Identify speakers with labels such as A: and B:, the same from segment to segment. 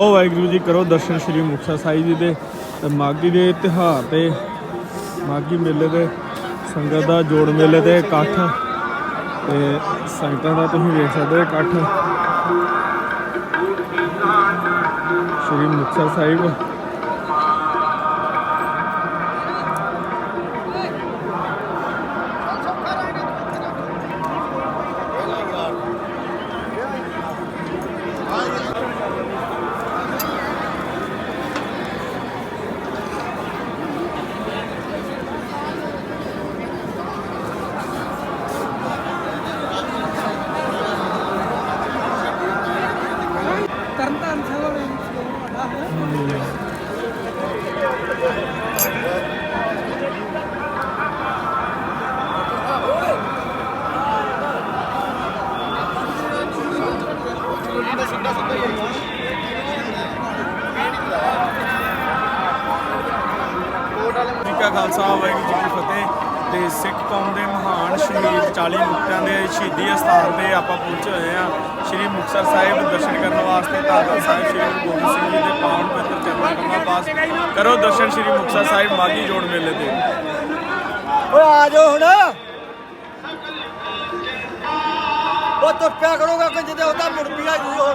A: ਉਹ ਵਾਹਿਗੁਰੂ ਜੀ ਕਰੋ ਦਰਸ਼ਨ ਸ਼੍ਰੀ ਮੁਕਤਸਰ ਸਾਹਿਬ ਜੀ ਦੇ ਤੇ ਮਾਗੀ ਦੇ ਤਿਉਹਾਰ ਤੇ ਮਾਗੀ ਮੇਲੇ ਦੇ ਸੰਗਤ ਦਾ ਜੋੜ ਮੇਲੇ ਦੇ ਇਕੱਠ ਤੇ ਸੰਗਤਾਂ ਦਾ ਤੁਸੀਂ ਵੇਖ ਸਕਦੇ ਹੋ ਇਕੱਠ। ਸ਼੍ਰੀ ਮੁਕਤਸਰ ਸਾਹਿਬ
B: ਤਰਨਤਾਰਨ ਸਾਹਿਬ ਵਾਲੇ
A: ਜੀ ਕਾ ਖਾਲਸਾ, ਵਾਹਿਗੁਰੂ ਜੀ ਕੀ ਫਤਿਹ। ਤੇ ਸਿੱਖ ਕੌਮ ਦੇ ਮਹਾਨ ਸ਼ਹੀਦ 40 ਮੁਕਤਿਆਂ ਦੇ ਸ਼ਹੀਦੀ ਅਸਥਾਨ ਤੇ ਆਪਾਂ ਪਹੁੰਚੇ ਹੋਏ ਆ ਸ਼੍ਰੀ ਮੁਕਤਸਰ ਸਾਹਿਬ ਦਰਸ਼ਨ ਕਰਨ ਵਾਸਤੇ ਧੰਨ ਸਾਹਿਬ ਸ਼੍ਰੀ ਗੁਰੂ ਗੋਬਿੰਦ ਸਿੰਘ ਜੀ ਦੇ ਪਾਵਨ ਪਵਿੱਤਰ ਚਰਨਾਂ ਕਮਲਾਂ ਪਾਸ ਕਰੋ ਦਰਸ਼ਨ ਸ਼੍ਰੀ ਮੁਕਤਸਰ ਸਾਹਿਬ ਮਾਗੀ ਜੋੜ ਮੇਲੇ ਤੇ।
C: ਓਏ ਆ ਜਾਓ ਹੁਣ। ਉਹ ਤੁੱਪਿਆ ਕਰੋਗਾ ਕਿ ਜਿਹਦੇ ਉਹਦਾ ਮੁੜ ਪਿਆ ਜੀ ਉਹ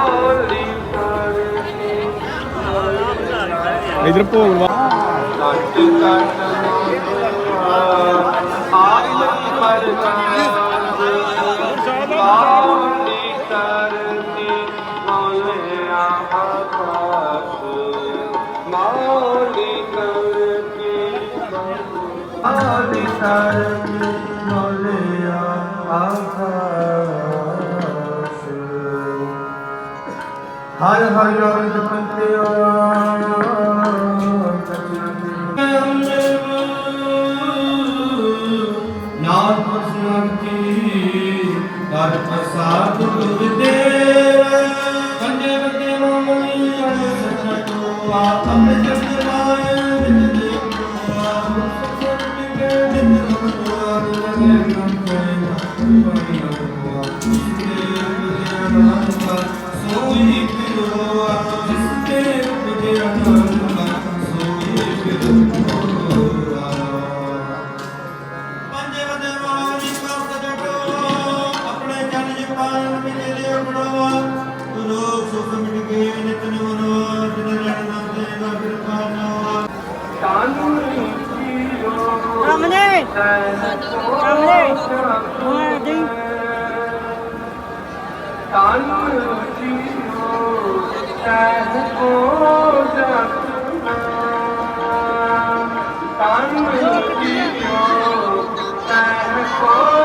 A: ਇਧਰ ਭੋਗ
C: ਹਰ ਹਰ ਨਾਮ ਜਪੰਤਿਓ ਨਾਮ Oh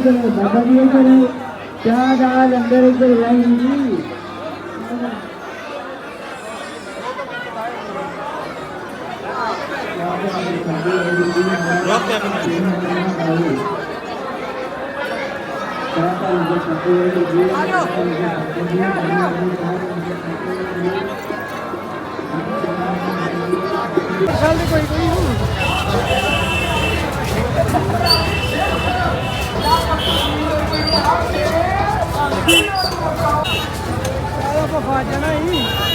C: ਬਾਬਾ ਜੀ ਇੱਧਰ ਚਾਹ ਦਾ ਲੰਗਰ ਇੱਧਰ ਲਾਈ ਜੀ ਆਪਾਂ 哇捡到